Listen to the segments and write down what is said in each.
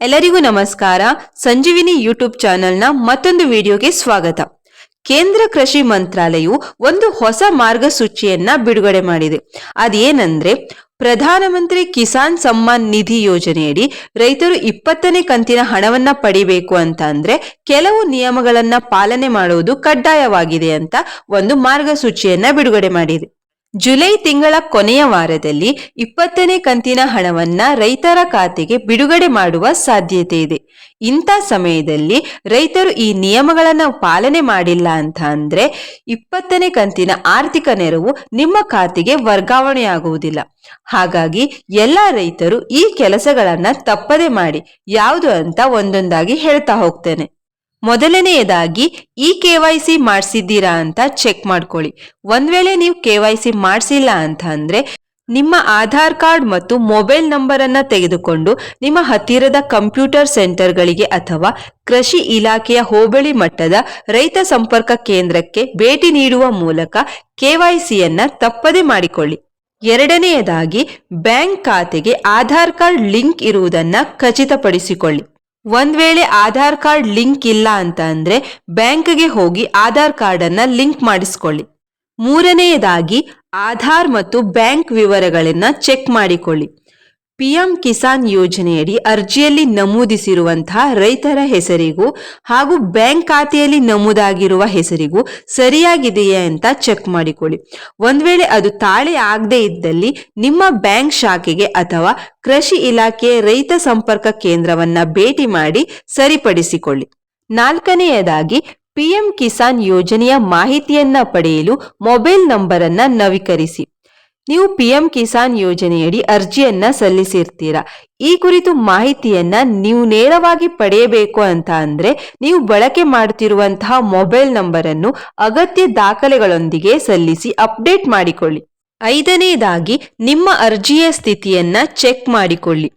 ಎಲ್ಲರಿಗೂ ನಮಸ್ಕಾರ. ಸಂಜೀವಿನಿ ಯೂಟ್ಯೂಬ್ ಚಾನೆಲ್ನ ಮತ್ತೊಂದು ವಿಡಿಯೋಗೆ ಸ್ವಾಗತ. ಕೇಂದ್ರ ಕೃಷಿ ಮಂತ್ರಾಲಯವು ಒಂದು ಹೊಸ ಮಾರ್ಗಸೂಚಿಯನ್ನ ಬಿಡುಗಡೆ ಮಾಡಿದೆ. ಅದೇನಂದ್ರೆ, ಪ್ರಧಾನಮಂತ್ರಿ ಕಿಸಾನ್ ಸಮ್ಮಾನ್ ನಿಧಿ ಯೋಜನೆಯಡಿ ರೈತರು ಇಪ್ಪತ್ತನೇ ಕಂತಿನ ಹಣವನ್ನ ಪಡಿಬೇಕು ಅಂತ ಅಂದ್ರೆ ಕೆಲವು ನಿಯಮಗಳನ್ನ ಪಾಲನೆ ಮಾಡುವುದು ಕಡ್ಡಾಯವಾಗಿದೆ ಅಂತ ಒಂದು ಮಾರ್ಗಸೂಚಿಯನ್ನ ಬಿಡುಗಡೆ ಮಾಡಿದೆ. ಜುಲೈ ತಿಂಗಳ ಕೊನೆಯ ವಾರದಲ್ಲಿ ಇಪ್ಪತ್ತನೇ ಕಂತಿನ ಹಣವನ್ನ ರೈತರ ಖಾತೆಗೆ ಬಿಡುಗಡೆ ಮಾಡುವ ಸಾಧ್ಯತೆ ಇದೆ. ಇಂಥ ಸಮಯದಲ್ಲಿ ರೈತರು ಈ ನಿಯಮಗಳನ್ನು ಪಾಲನೆ ಮಾಡಿಲ್ಲ ಅಂತ ಅಂದ್ರೆ ಇಪ್ಪತ್ತನೇ ಕಂತಿನ ಆರ್ಥಿಕ ನೆರವು ನಿಮ್ಮ ಖಾತೆಗೆ ವರ್ಗಾವಣೆಯಾಗುವುದಿಲ್ಲ. ಹಾಗಾಗಿ ಎಲ್ಲ ರೈತರು ಈ ಕೆಲಸಗಳನ್ನ ತಪ್ಪದೆ ಮಾಡಿ, ಯಾವುದು ಅಂತ ಒಂದೊಂದಾಗಿ ಹೇಳ್ತಾ ಹೋಗ್ತೇನೆ. ಮೊದಲನೆಯದಾಗಿ, ಈ ಕೆ ವೈ ಸಿ ಮಾಡಿಸಿದ್ದೀರಾ ಅಂತ ಚೆಕ್ ಮಾಡ್ಕೊಳ್ಳಿ. ಒಂದ್ ವೇಳೆ ನೀವು ಕೆ ವೈ ಸಿ ಮಾಡಿಸಿಲ್ಲ ಅಂತ ಅಂದ್ರೆ, ನಿಮ್ಮ ಆಧಾರ್ ಕಾರ್ಡ್ ಮತ್ತು ಮೊಬೈಲ್ ನಂಬರ್ ಅನ್ನ ತೆಗೆದುಕೊಂಡು ನಿಮ್ಮ ಹತ್ತಿರದ ಕಂಪ್ಯೂಟರ್ ಸೆಂಟರ್ಗಳಿಗೆ ಅಥವಾ ಕೃಷಿ ಇಲಾಖೆಯ ಹೋಬಳಿ ಮಟ್ಟದ ರೈತ ಸಂಪರ್ಕ ಕೇಂದ್ರಕ್ಕೆ ಭೇಟಿ ನೀಡುವ ಮೂಲಕ ಕೆವೈಸಿಯನ್ನ ತಪ್ಪದೆ ಮಾಡಿಕೊಳ್ಳಿ. ಎರಡನೆಯದಾಗಿ, ಬ್ಯಾಂಕ್ ಖಾತೆಗೆ ಆಧಾರ್ ಕಾರ್ಡ್ ಲಿಂಕ್ ಇರುವುದನ್ನು ಖಚಿತಪಡಿಸಿಕೊಳ್ಳಿ. ಒಂದ್ ವೇಳೆ ಆಧಾರ್ ಕಾರ್ಡ್ ಲಿಂಕ್ ಇಲ್ಲ ಅಂತ ಅಂದ್ರೆ ಬ್ಯಾಂಕ್ಗೆ ಹೋಗಿ ಆಧಾರ್ ಕಾರ್ಡ್ ಅನ್ನ ಲಿಂಕ್ ಮಾಡಿಸ್ಕೊಳ್ಳಿ. ಮೂರನೆಯದಾಗಿ ಆಧಾರ್ ಮತ್ತು ಬ್ಯಾಂಕ್ ವಿವರಗಳನ್ನ ಚೆಕ್ ಮಾಡಿಕೊಳ್ಳಿ. ಪಿಎಂ ಕಿಸಾನ್ ಯೋಜನೆಯಡಿ ಅರ್ಜಿಯಲ್ಲಿ ನಮೂದಿಸಿರುವಂತಹ ರೈತರ ಹೆಸರಿಗೂ ಹಾಗೂ ಬ್ಯಾಂಕ್ ಖಾತೆಯಲ್ಲಿ ನಮೂದಾಗಿರುವ ಹೆಸರಿಗೂ ಸರಿಯಾಗಿದೆಯೇ ಅಂತ ಚೆಕ್ ಮಾಡಿಕೊಳ್ಳಿ. ಒಂದು ವೇಳೆ ಅದು ತಾಳೆ ಆಗದೆ ಇದ್ದಲ್ಲಿ ನಿಮ್ಮ ಬ್ಯಾಂಕ್ ಶಾಖೆಗೆ ಅಥವಾ ಕೃಷಿ ಇಲಾಖೆಯ ರೈತ ಸಂಪರ್ಕ ಕೇಂದ್ರವನ್ನ ಭೇಟಿ ಮಾಡಿ ಸರಿಪಡಿಸಿಕೊಳ್ಳಿ. ನಾಲ್ಕನೆಯದಾಗಿ, ಪಿಎಂ ಕಿಸಾನ್ ಯೋಜನೆಯ ಮಾಹಿತಿಯನ್ನ ಪಡೆಯಲು ಮೊಬೈಲ್ ನಂಬರನ್ನ ನವೀಕರಿಸಿ. ನೀವು ಪಿ ಎಂ ಕಿಸಾನ್ ಯೋಜನೆಯಡಿ ಅರ್ಜಿಯನ್ನ ಸಲ್ಲಿಸಿರ್ತೀರಾ? ಈ ಕುರಿತು ಮಾಹಿತಿಯನ್ನ ನೀವು ನೇರವಾಗಿ ಪಡೆಯಬೇಕು ಅಂತ ಅಂದ್ರೆ ನೀವು ಬಳಕೆ ಮಾಡುತ್ತಿರುವಂತಹ ಮೊಬೈಲ್ ನಂಬರ್ ಅನ್ನು ಅಗತ್ಯ ದಾಖಲೆಗಳೊಂದಿಗೆ ಸಲ್ಲಿಸಿ ಅಪ್ಡೇಟ್ ಮಾಡಿಕೊಳ್ಳಿ. ಐದನೇದಾಗಿ, ನಿಮ್ಮ ಅರ್ಜಿಯ ಸ್ಥಿತಿಯನ್ನ ಚೆಕ್ ಮಾಡಿಕೊಳ್ಳಿ.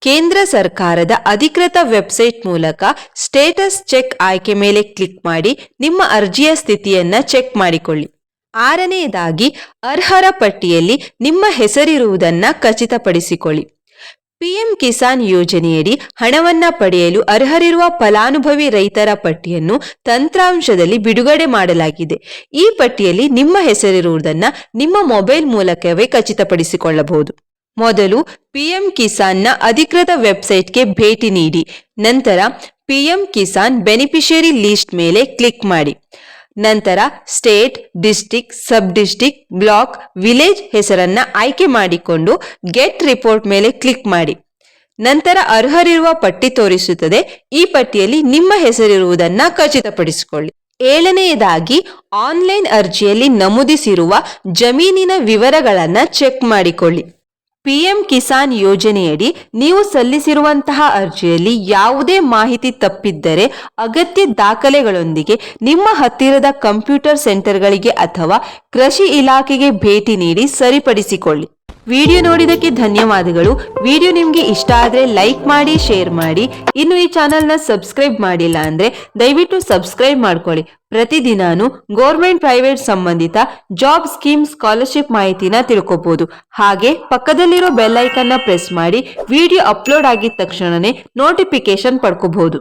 ಕೇಂದ್ರ ಸರ್ಕಾರದ ಅಧಿಕೃತ ವೆಬ್ಸೈಟ್ ಮೂಲಕ ಸ್ಟೇಟಸ್ ಚೆಕ್ ಆಯ್ಕೆ ಮೇಲೆ ಕ್ಲಿಕ್ ಮಾಡಿ ನಿಮ್ಮ ಅರ್ಜಿಯ ಸ್ಥಿತಿಯನ್ನ ಚೆಕ್ ಮಾಡಿಕೊಳ್ಳಿ. ಆರನೆಯದಾಗಿ, ಅರ್ಹರ ಪಟ್ಟಿಯಲ್ಲಿ ನಿಮ್ಮ ಹೆಸರಿರುವುದನ್ನ ಖಚಿತಪಡಿಸಿಕೊಳ್ಳಿ. ಪಿಎಂ ಕಿಸಾನ್ ಯೋಜನೆಯಡಿ ಹಣವನ್ನ ಪಡೆಯಲು ಅರ್ಹರಿರುವ ಫಲಾನುಭವಿ ರೈತರ ಪಟ್ಟಿಯನ್ನು ತಂತ್ರಾಂಶದಲ್ಲಿ ಬಿಡುಗಡೆ ಮಾಡಲಾಗಿದೆ. ಈ ಪಟ್ಟಿಯಲ್ಲಿ ನಿಮ್ಮ ಹೆಸರಿರುವುದನ್ನ ನಿಮ್ಮ ಮೊಬೈಲ್ ಮೂಲಕವೇ ಖಚಿತಪಡಿಸಿಕೊಳ್ಳಬಹುದು. ಮೊದಲು ಪಿಎಂ ಕಿಸಾನ್ನ ಅಧಿಕೃತ ವೆಬ್ಸೈಟ್ಗೆ ಭೇಟಿ ನೀಡಿ. ನಂತರ ಪಿಎಂ ಕಿಸಾನ್ ಬೆನಿಫಿಷಿಯರಿ ಲಿಸ್ಟ್ ಮೇಲೆ ಕ್ಲಿಕ್ ಮಾಡಿ. ನಂತರ state district sub district block village ಹೆಸರನ್ನ ಆಯ್ಕೆ ಮಾಡಿಕೊಂಡು ಗೆಟ್ ರಿಪೋರ್ಟ್ ಮೇಲೆ ಕ್ಲಿಕ್ ಮಾಡಿ. ನಂತರ ಅರ್ಹರಿರುವ ಪಟ್ಟಿ ತೋರಿಸುತ್ತದೆ. ಈ ಪಟ್ಟಿಯಲ್ಲಿ ನಿಮ್ಮ ಹೆಸರಿರುವುದನ್ನ ಖಚಿತಪಡಿಸಿಕೊಳ್ಳಿ. ಏಳನೆಯದಾಗಿ ಆನ್ಲೈನ್ ಅರ್ಜಿಯಲ್ಲಿ ನಮೂದಿಸಿರುವ ಜಮೀನಿನ ವಿವರಗಳನ್ನು ಚೆಕ್ ಮಾಡಿಕೊಳ್ಳಿ. ಪಿಎಂ ಕಿಸಾನ್ ಯೋಜನೆಯಡಿ ನೀವು ಸಲ್ಲಿಸಿರುವಂತಹ ಅರ್ಜಿಯಲ್ಲಿ ಯಾವುದೇ ಮಾಹಿತಿ ತಪ್ಪಿದ್ದರೆ ಅಗತ್ಯ ದಾಖಲೆಗಳೊಂದಿಗೆ ನಿಮ್ಮ ಹತ್ತಿರದ ಕಂಪ್ಯೂಟರ್ ಸೆಂಟರ್ಗಳಿಗೆ ಅಥವಾ ಕೃಷಿ ಇಲಾಖೆಗೆ ಭೇಟಿ ನೀಡಿ ಸರಿಪಡಿಸಿಕೊಳ್ಳಿ. ವಿಡಿಯೋ ನೋಡಿದಕ್ಕೆ ಧನ್ಯವಾದಗಳು. ವಿಡಿಯೋ ನಿಮ್ಗೆ ಇಷ್ಟ ಆದರೆ ಲೈಕ್ ಮಾಡಿ, ಶೇರ್ ಮಾಡಿ. ಇನ್ನು ಈ ಚಾನಲ್ನ ಸಬ್ಸ್ಕ್ರೈಬ್ ಮಾಡಿಲ್ಲ ಅಂದ್ರೆ ದಯವಿಟ್ಟು ಸಬ್ಸ್ಕ್ರೈಬ್ ಮಾಡ್ಕೊಳ್ಳಿ. ಪ್ರತಿದಿನಾನು ಗೌರ್ಮೆಂಟ್ ಪ್ರೈವೇಟ್ ಸಂಬಂಧಿತ ಜಾಬ್ ಸ್ಕೀಮ್ ಸ್ಕಾಲರ್ಶಿಪ್ ಮಾಹಿತಿನ ತಿಳ್ಕೊಬಹುದು ಹಾಗೆ ಪಕ್ಕದಲ್ಲಿರೋ ಬೆಲ್ ಐಕನ್ನ ಪ್ರೆಸ್ ಮಾಡಿ ವಿಡಿಯೋ ಅಪ್ಲೋಡ್ ಆಗಿದ ತಕ್ಷಣನೇ ನೋಟಿಫಿಕೇಶನ್ ಪಡ್ಕೋಬಹುದು